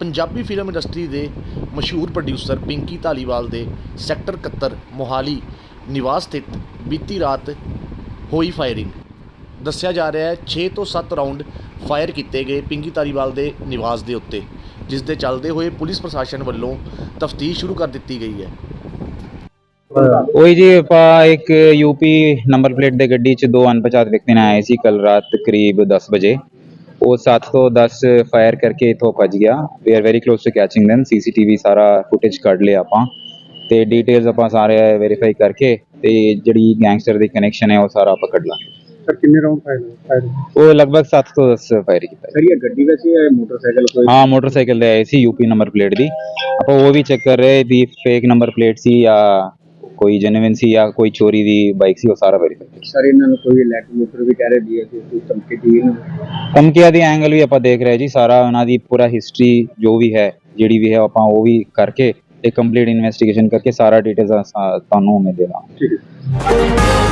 Punjabi film industry ਦੇ ਮਸ਼ਹੂਰ producer Pinky Dhaliwal ਦੇ ਸੈਕਟਰ 71 ਮੋਹਾਲੀ ਨਿਵਾਸ ਸਥਿਤ ਬੀਤੀ ਰਾਤ ਹੋਈ ਫਾਇਰਿੰਗ ਦੱਸਿਆ ਜਾ ਰਿਹਾ ਹੈ 6 ਤੋਂ 7 ਰਾਉਂਡ ਫਾਇਰ ਕੀਤੇ ਗਏ ਪਿੰਕੀ ਧਾਲੀਵਾਲ ਦੇ ਨਿਵਾਸ ਦੇ ਉੱਤੇ, ਜਿਸ ਦੇ ਚੱਲਦੇ ਹੋਏ ਪੁਲਿਸ ਪ੍ਰਸ਼ਾਸਨ ਵੱਲੋਂ ਤਫਤੀਸ਼ ਸ਼ੁਰੂ ਕਰ ਦਿੱਤੀ ਗਈ ਹੈ। ਉਹੀ ਜੀ, ਆਪਾਂ ਇੱਕ ਯੂਪੀ ਨੰਬਰ ਪਲੇਟ ਦੇ ਗੱਡੀ 'ਚ ਦੋ ਅਣਪਛਾਤ ਵਿਅਕਤੀ ਨੇ ਆਏ ਸੀ ਕੱਲ ਰਾਤ ਕਰੀਬ 10 ਵਜੇ। ਉਹ 7 ਤੋਂ 10 ਫਾਇਰ ਕਰਕੇ ਇਥੋਂ ਭੱਜ ਗਿਆ। We are very close to catching them CCTV ਸਾਰਾ ਫੁਟੇਜ ਕੱਢ ਲਿਆ ਆਪਾਂ। ਤੇ ਡਿਟੇਲਸ ਆਪਾਂ ਸਾਰੇ ਵੈਰੀਫਾਈ ਕਰਕੇ ਤੇ ਜਿਹੜੀ ਗੈਂਗਸਟਰ ਦੀ ਕਨੈਕਸ਼ਨ ਹੈ ਉਹ ਸਾਰਾ ਆਪਾਂ ਕੱਢ ਲਾਂਗੇ। ਸਰ ਕਿੰਨੇ ਰਾਉਂਡ ਫਾਇਰ ਫਾਇਰ ਉਹ ਲਗਭਗ 7 ਤੋਂ 10 ਫਾਇਰ ਕੀਤਾ ਸਰ ਇਹ ਗੱਡੀ ਵੈਸੇ ਹੈ ਮੋਟਰਸਾਈਕਲ ਕੋਈ ਹਾਂ ਮੋਟਰਸਾਈਕਲ ਦੇ ਆਏ ਸੀ ਯੂਪੀ ਨੰਬਰ ਪਲੇਟ ਦੀ। ਆਪਾਂ ਉਹ ਵੀ ਚੈੱਕ ਕਰ ਰਹੇ ਵੀ ਫੇਕ ਨੰਬਰ ਪਲੇਟ ਸੀ ਜਾਂ ਕੋਈ ਜੈਨੂਇਨ ਸੀ ਜਾਂ ਕੋਈ ਚੋਰੀ ਦੀ ਬਾਈਕ ਸੀ ਉਹ ਸਾਰਾ ਵੈਰੀਫਾਈ ਸਰ ਇਹਨਾਂ ਨੂੰ ਕੋਈ ਲੈਟਰ ਲੂਟਰ ਵੀ ਕਹਿ ਰਹੇ ਦੀ ਹੈ ਕਿ ਤੁਸੀਂ ਧਮਕੀ ਦੀ ਇਹਨੂੰ ਧਮਕੀਆਂ ਐਂਗਲ ਵੀ ਆਪਾਂ ਦੇਖ ਰਹੇ ਜੀ, ਸਾਰਾ ਉਹਨਾਂ ਦੀ ਪੂਰਾ ਹਿਸਟਰੀ ਜੋ ਵੀ ਹੈ, ਜਿਹੜੀ ਵੀ ਹੈ, ਆਪਾਂ ਉਹ ਵੀ ਕਰਕੇ ਇੱਕ ਕੰਪਲੀਟ ਇਨਵੈਸਟੀਗੇਸ਼ਨ ਕਰਕੇ ਸਾਰਾ ਡਿਟੇਲਸ ਤੁਹਾਨੂੰ ਮੈਂ ਦੇ ਠੀਕ ਹੈ।